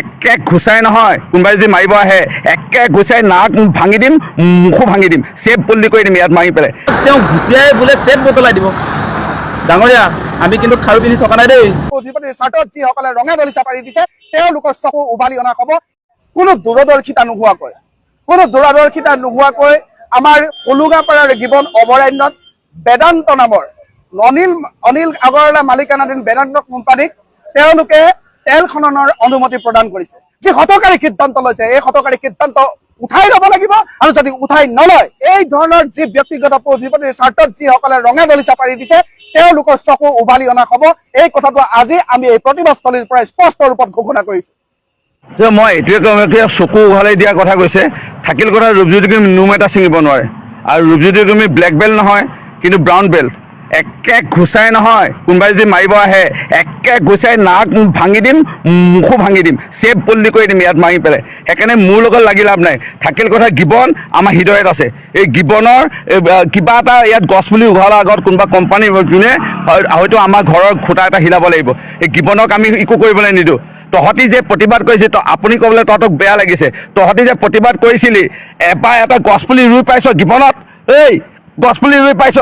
একে ঘুচাই নহয় কোনোবাই যদি মাৰিব আহে একে ঘুচাই নাক ভাঙি দিম মুখো ভাঙি দিম চেপ পল্লি কৰি দিম ইয়াত মাৰি পেলাই। তেওঁ ঘুচিয়াই বোলে চেট বদলাই দিব। ডাঙৰীয়া আমি কিন্তু খাৰু পিন্ধি থকা নাই দেই। অধিপতিৰ স্বাৰ্থত যিসকলে ৰঙা দলিচা পাৰি দিছে তেওঁলোকৰ চকু উভালি অনা হ'ব কোনো দূৰদৰ্শিতা নোহোৱাকৈ কোনো দূৰদৰ্শিতা নোহোৱাকৈ আমাৰ হলুগাপাৰাৰ গিবন অভয়াৰণ্যত বেদান্ত নামৰ অনিল অনিল আগৰৱালা মালিকানাধীন বেদান্ত কোম্পানীক তেওঁলোকে তেল খননৰ অনুমতি প্ৰদান কৰিছে। যি হতকাৰী সিদ্ধান্ত লৈছে, এই হতকাৰী সিদ্ধান্ত উঠাই ল'ব লাগিব আৰু যদি উঠাই নলয়, এই ধৰণৰ যি ব্যক্তিগত পুঁজিপতিৰ স্বাৰ্থত যিসকলে ৰঙা দলিচা পাৰি দিছে, তেওঁলোকৰ চকু উভালি অনা হ'ব। এই কথাটো আজি আমি এই প্ৰতিবাদস্থলীৰ পৰা স্পষ্ট ৰূপত ঘোষণা কৰিছো। যে মই এইটোৱে ক'ম এতিয়া চকু উঘালি দিয়া কথা কৈছে, থাকিল কথা ৰূপজ্যোতি নোম এটা ছিঙিব নোৱাৰে। আৰু ৰূপজ্যোতি ব্লেক বেল্ট নহয়, কিন্তু ব্ৰাউন বেল্ট একে ঘুচাই নহয়, কোনোবাই যদি মাৰিব আহে, একে ঘুচাই নাক ভাঙি দিম, মুখো ভাঙি দিম, চেপ পল্লি কৰি দিম ইয়াত মাৰি পেলাই। সেইকাৰণে মোৰ লগত লাগি লাভ নাই। থাকিল কথা গিবন, আমাৰ হৃদয়ত আছে। এই গিবনৰ কিবা এটা ইয়াত গছ পুলি উঘালাৰ আগত কোনোবা কোম্পানী যোনে, হয়- হয়তো আমাৰ ঘৰৰ খুঁটা এটা হিলাব লাগিব। এই গিবনক আমি একো কৰিবলৈ নিদিওঁ। তহঁতি যে প্ৰতিবাদ কৰিছে ত আপুনি ক'বলৈ তহঁতক বেয়া লাগিছে। তহঁতি যে প্ৰতিবাদ কৰিছিলি, এবাৰ এটা গছপুলি ৰুই পাইছ জীৱনত এই গছপুলি ৰুই পাইছ?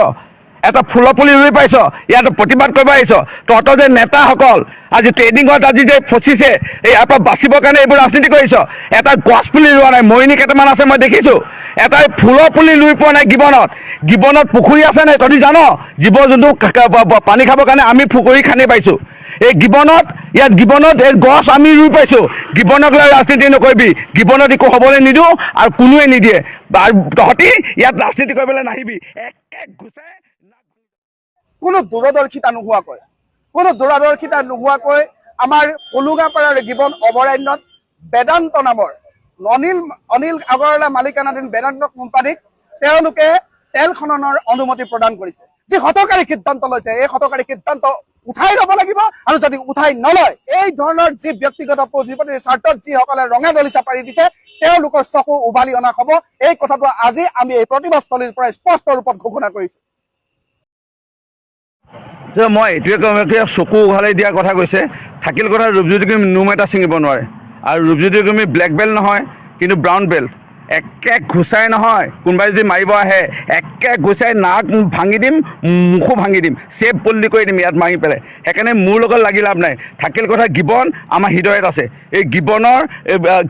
এটা ফুলৰ পুলি ৰুই পাইছ, ইয়াত প্ৰতিবাদ কৰিব আহিছ। তহঁতৰ যে নেতাসকল, আজি ট্ৰেইনিঙত আজি যে ফচিছে, ইয়াৰ পৰা বাচিবৰ কাৰণে এইবোৰ ৰাজনীতি কৰিছ। এটা গছ পুলি ৰোৱা নাই মৰিনী কেইটামান আছে মই দেখিছোঁ। এটা ফুলৰ পুলি ৰুই পোৱা নাই গিবনত। গিবনত পুখুৰী আছে নাই, তহঁতি জান? জীৱ জন্তু পানী খাবৰ কাৰণে আমি পুখুৰী খান্দি পাইছোঁ। এই গিবনত, ইয়াত গিবনত এই গছ আমি ৰুই পাইছোঁ। গিবনক লৈ ৰাজনীতি নকৰিবি। গিবনত একো হ'বলৈ নিদিওঁ আৰু কোনোৱে নিদিয়ে। তহঁতি ইয়াত ৰাজনীতি কৰিবলৈ নাহিবি। এক এক ঘুচাই কোনো দূৰদৰ্শিতা নোহোৱাকৈ কোনো দূৰদৰ্শিতা নোহোৱাকৈ আমাৰ হলুগাপাৰাৰ গিবন অভয়াৰণ্যত বেদান্ত নামৰ অনিল অনিল আগৰৱালা মালিকানাধীন বেদান্ত কোম্পানীক তেওঁলোকে তেল খননৰ অনুমতি প্ৰদান কৰিছে। যি হতকাৰী সিদ্ধান্ত লৈছে এই হতকাৰী সিদ্ধান্ত উঠাই ল'ব লাগিব আৰু যদি উঠাই নলয় এই ধৰণৰ যি ব্যক্তিগত পুঁজিপতিৰ স্বাৰ্থত যিসকলে ৰঙা দলিচা পাৰি দিছে তেওঁলোকৰ চকু উভালি অনা হ'ব। এই কথাটো আজি আমি এই প্ৰতিবাদস্থলীৰ পৰা স্পষ্ট ৰূপত ঘোষণা কৰিছো। যে মই এইটোৱে ক'ম এতিয়া চকু উঘালি দিয়া কথা কৈছে। থাকিল কথা ৰূপজ্যোতি কুৰ্মী নোম এটা ছিঙিব নোৱাৰে। আৰু ৰূপজ্যোতি কুৰ্মী ব্লেক বেল্ট নহয়, কিন্তু ব্ৰাউন বেল্ট একে ঘুচাই নহয়, কোনোবাই যদি মাৰিব আহে, একে ঘুচাই নাক ভাঙি দিম, মুখো ভাঙি দিম, চেপ পল্লি কৰি দিম, ইয়াত মাৰি পেলাই। সেইকাৰণে মোৰ লগত লাগি লাভ নাই। থাকিল কথা গিবন আমাৰ হৃদয়ত আছে। এই গিবনৰ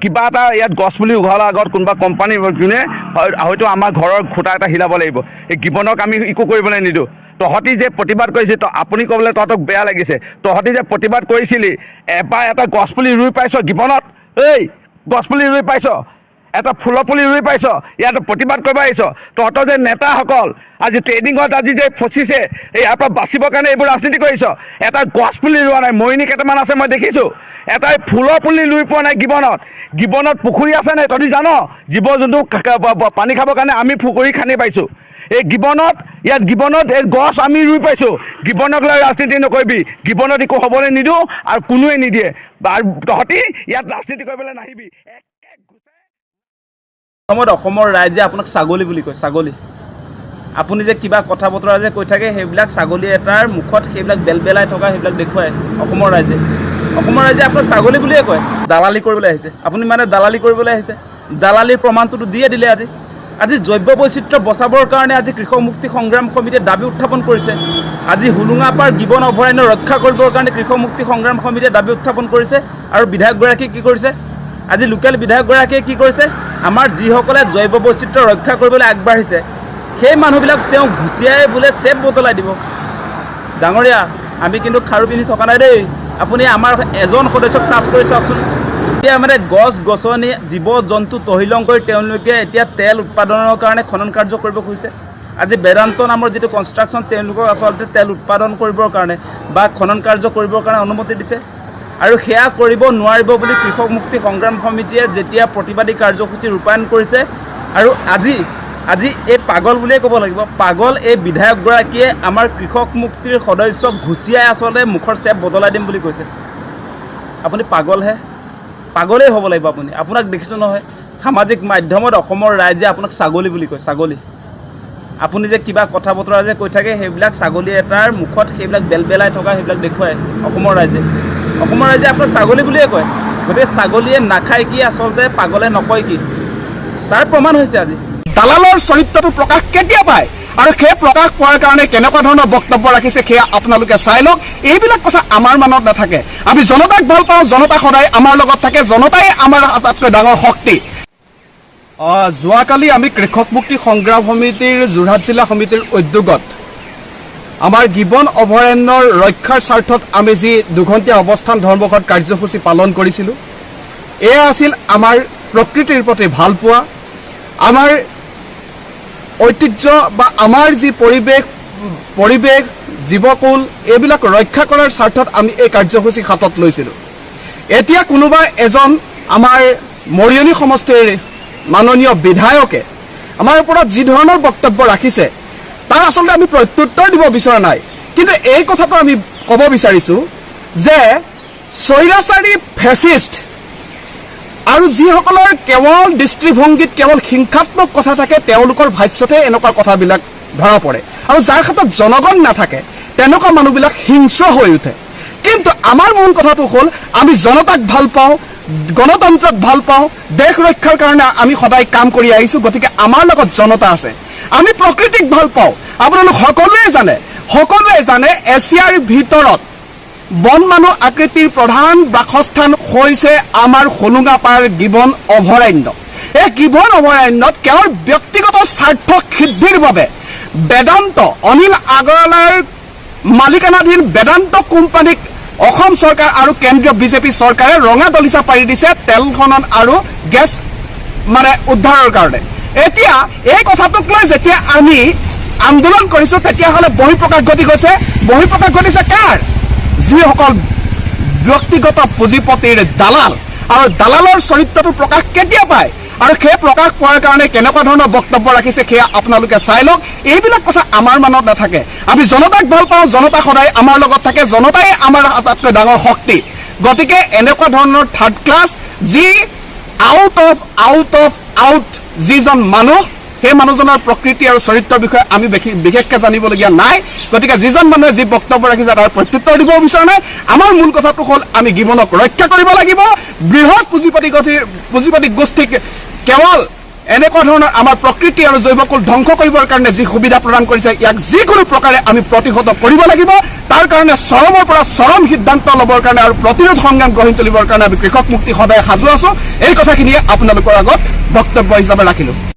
কিবা এটা ইয়াত গছ পুলি উঘালাৰ আগত কোনোবা কোম্পানী যোনে হয়- হয়তো আমাৰ ঘৰৰ খুঁটা এটা হিলাব লাগিব। এই গিবনক আমি একো কৰিবলৈ নিদিওঁ। তহঁতি যে প্ৰতিবাদ কৰিছে ত আপুনি ক'বলৈ তহঁতক বেয়া লাগিছে। তহঁতি যে প্ৰতিবাদ কৰিছিলি, এবাৰ এটা গছপুলি ৰুই পাইছ জীৱনত? এই, গছপুলি ৰুই পাইছ। এটা ফুলৰ পুলি ৰুই পাইছ। ইয়াত প্ৰতিবাদ কৰিব আহিছ। তহঁতৰ যে নেতাসকল, আজি ট্ৰেইনিঙত আজি যে ফচিছে, ইয়াৰ পৰা বাচিবৰ কাৰণে এইবোৰ ৰাজনীতি কৰিছ। এটা গছ পুলি ৰোৱা নাই মৰিনী কেইটামান আছে মই দেখিছোঁ। এটা ফুলৰ পুলি ৰুই পোৱা নাই গিবনত গিবনত পুখুৰী আছে নাই, তহঁতি জান? জীৱ জন্তু পানী খাবৰ কাৰণে আমি পুখুৰী খান্দি পাইছোঁ। এই গিবনত ইয়াত গিবনত এই গছ আমি ৰুই পাইছোঁ। গিবনক লৈ ৰাজনীতি নকৰিবি। গিবনত একো হ'বলৈ নিদিওঁ আৰু কোনোৱে নিদিয়ে। আৰু তহঁতি ইয়াত ৰাজনীতি কৰিবলৈ নাহিবি। সময়ত অসমৰ ৰাইজে আপোনাক ছাগলী বুলি কয়, ছাগলী। আপুনি যে কিবা কথা বতৰা যে কৈ থাকে, সেইবিলাক ছাগলী এটাৰ মুখত সেইবিলাক বেলবেলাই থকা সেইবিলাক দেখুৱায় অসমৰ ৰাইজে। অসমৰ ৰাইজে আপোনাক ছাগলী বুলিয়ে কয়। দালালি কৰিবলৈ আহিছে। আপুনি মানে দালালি কৰিবলৈ আহিছে। দালালিৰ প্ৰমাণটোতো দিয়ে দিলে আজি। আজি জৈৱ বৈচিত্ৰ্য বচাবৰ কাৰণে আজি কৃষক মুক্তি সংগ্ৰাম সমিতিয়ে দাবি উত্থাপন কৰিছে। আজি হুলুঙাপাৰ গিবন অভয়াৰণ্য ৰক্ষা কৰিবৰ কাৰণে কৃষক মুক্তি সংগ্ৰাম সমিতিয়ে দাবি উত্থাপন কৰিছে আৰু বিধায়কগৰাকীয়ে কি কৰিছে? আজি লোকেল বিধায়কগৰাকীয়ে কি কৰিছে? আমাৰ যিসকলে জৈৱ বৈচিত্ৰ্য ৰক্ষা কৰিবলৈ আগবাঢ়িছে, সেই মানুহবিলাক তেওঁ ঘুচিয়াই বোলে চেপ বদলাই দিব। ডাঙৰীয়া, আমি কিন্তু খাৰু পিন্ধি থকা নাই দেই। আপুনি আমাৰ এজন সদস্যক টাচ কৰি চাওকচোন। এতিয়া মানে গছ, গছনি জীৱ জন্তু তহিলং কৰি তেওঁলোকে এতিয়া তেল উৎপাদনৰ কাৰণে খনন কাৰ্য কৰিব খুজিছে। আজি বেদান্ত নামৰ যিটো কনষ্ট্ৰাকশ্যন তেওঁলোকক আচলতে তেল উৎপাদন কৰিবৰ কাৰণে বা খনন কাৰ্য কৰিবৰ কাৰণে অনুমতি দিছে। আৰু সেয়া কৰিব নোৱাৰিব বুলি কৃষক মুক্তি সংগ্ৰাম সমিতিয়ে যেতিয়া প্ৰতিবাদী কাৰ্যসূচী ৰূপায়ণ কৰিছে আৰু আজি আজি এই পাগল বুলিয়ে ক'ব লাগিব, পাগল এই বিধায়কগৰাকীয়ে আমাৰ কৃষক মুক্তিৰ সদস্যক ঘুচিয়াই আচলতে মুখৰ চেপ বদলাই দিম বুলি কৈছে। আপুনি পাগলহে পাগলেই হ'ব লাগিব আপুনি। আপোনাক দেখিছোঁ নহয় সামাজিক মাধ্যমত অসমৰ ৰাইজে আপোনাক ছাগলী বুলি কয় ছাগলী। আপুনি যে কিবা কথা বতৰা যে কৈ থাকে সেইবিলাক ছাগলী এটাৰ মুখত সেইবিলাক বেলবেলাই থকা সেইবিলাক দেখুৱায় অসমৰ ৰাইজে। অসমৰ ৰাইজে আপোনাক ছাগলী বুলিয়ে কয়। গতিকে ছাগলীয়ে নাখায় কি আচলতে পাগলে নকয় কি? তাৰ প্ৰমাণ হৈছে আজি। দালালৰ চৰিত্ৰটো প্ৰকাশ কেতিয়া পায়? আৰু সেই প্ৰকাশ পোৱাৰ কাৰণে কেনেকুৱা ধৰণৰ বক্তব্য ৰাখিছে সেয়া আপোনালোকে চাই লওক। এইবিলাক কথা আমাৰ মনত নাথাকে। আমি জনতাক ভালো পাওঁ, জনতা সদায় আমাৰ লগত থাকে, জনতাই আমাৰ আটাইতকৈ ডাঙৰ শক্তি। যোৱাকালি আমি কৃষক মুক্তি সংগ্ৰাম সমিতিৰ যোৰহাট জিলা সমিতিৰ উদ্যোগত আমাৰ গিবন অভয়াৰণ্যৰ ৰক্ষাৰ স্বাৰ্থত আমি যি দুঘণ্টীয়া অৱস্থান ধৰ্মঘট কাৰ্যসূচী পালন কৰিছিলোঁ, এয়া আছিল আমাৰ প্ৰকৃতিৰ প্ৰতি ভালপোৱা, আমাৰ ঐতিহ্য বা আমাৰ যি পৰিৱেশ পৰিৱেশ, জীৱকুল, এইবিলাক ৰক্ষা কৰাৰ স্বাৰ্থত আমি এই কাৰ্যসূচী হাতত লৈছিলোঁ। এতিয়া কোনোবা এজন আমাৰ মৰিয়নি সমষ্টিৰ মাননীয় বিধায়কে আমাৰ ওপৰত যি ধৰণৰ বক্তব্য ৰাখিছে, তাৰ আচলতে আমি প্ৰত্যুত্তৰ দিব বিচৰা নাই। কিন্তু এই কথাটো আমি ক'ব বিচাৰিছোঁ যে স্বৈৰাচাৰী ফেচিষ্ট আৰু যিসকলৰ কেৱল দৃষ্টিভংগীত কেৱল হিংসাত্মক কথা থাকে, তেওঁলোকৰ ভাষ্যতে এনেকুৱা কথাবিলাক ধৰা পৰে। আৰু যাৰ ক্ষেত্ৰত জনগণ নাথাকে, তেনেকুৱা মানুহবিলাক হিংস্ৰ হৈ উঠে। কিন্তু আমাৰ মূল কথাটো হ'ল, আমি জনতাক ভালো পাওঁ, গণতন্ত্ৰক ভালো পাওঁ, দেশ ৰক্ষাৰ কাৰণে আমি সদায় কাম কৰি আহিছোঁ, গতিকে আমাৰ লগত জনতা আছে। আমি প্ৰকৃতিক ভালো পাওঁ। আপোনালোক সকলোৱে জানে সকলোৱে জানে, এছিয়াৰ ভিতৰত বন মানুহ আকৃতিৰ প্ৰধান বাসস্থান হৈছে আমাৰ হোলোঙাপাৰ গিবন অভয়াৰণ্য। এই গিবন অভয়াৰণ্যত কেৱল ব্যক্তিগত স্বাৰ্থ সিদ্ধিৰ বাবে বেদান্ত, অনিল আগৰৱালাৰ মালিকানাধীন বেদান্ত কোম্পানীক অসম চৰকাৰ আৰু কেন্দ্ৰীয় বিজেপি চৰকাৰে ৰঙা দলিচা পাৰি দিছে তেল খনন আৰু গেছ মানে উদ্ধাৰৰ কাৰণে। এতিয়া এই কথাটোক লৈ যেতিয়া আমি আন্দোলন কৰিছো, তেতিয়াহ'লে বহিঃপ্ৰকাশ ঘটি গৈছে। বহিঃপ্ৰকাশ ঘটিছে কাৰ? যিসকল ব্যক্তিগত পুঁজিপতিৰ দালাল আৰু দালালৰ চৰিত্ৰটো প্ৰকাশ কেতিয়া পায় আৰু সেই প্ৰকাশ পোৱাৰ কাৰণে কেনেকুৱা ধৰণৰ বক্তব্য ৰাখিছে সেয়া আপোনালোকে চাই লওক। এইবিলাক কথা আমাৰ মনত নাথাকে। আমি জনতাক ভালো পাওঁ, জনতা সদায় আমাৰ লগত থাকে, জনতাই আমাৰ আটাইতকৈ ডাঙৰ শক্তি। গতিকে এনেকুৱা ধৰণৰ থাৰ্ড ক্লাছ যি out of out of out যিজন মানুহ সেই মানুহজনৰ প্ৰকৃতি আৰু চৰিত্ৰৰ বিষয়ে আমি বিশেষ- বিশেষকৈ জানিবলগীয়া নাই। গতিকে যিজন মানুহে যি বক্তব্য ৰাখিছে তাৰ প্ৰত্যুত্তৰ দিব বিচৰা নাই। আমাৰ মূল কথাটো হ'ল, আমি গিবনক ৰক্ষা কৰিব লাগিব। বৃহৎ পুঁজিপতি গঠিৰ পুঁজিপতি গোষ্ঠীক কেৱল এনেকুৱা ধৰণৰ আমাৰ প্ৰকৃতি আৰু জৈৱকুল ধ্বংস কৰিবৰ কাৰণে যি সুবিধা প্ৰদান কৰিছে, ইয়াক যিকোনো প্ৰকাৰে আমি প্ৰতিহত কৰিব লাগিব। তাৰ কাৰণে চৰমৰ পৰা চৰম সিদ্ধান্ত ল'বৰ কাৰণে আৰু প্ৰতিৰোধ সংগ্ৰাম গঢ়ি তুলিবৰ কাৰণে আমি কৃষক মুক্তি সদায় সাজু আছো। এই কথাখিনিয়ে আপোনালোকৰ আগত বক্তব্য হিচাপে ৰাখিলোঁ।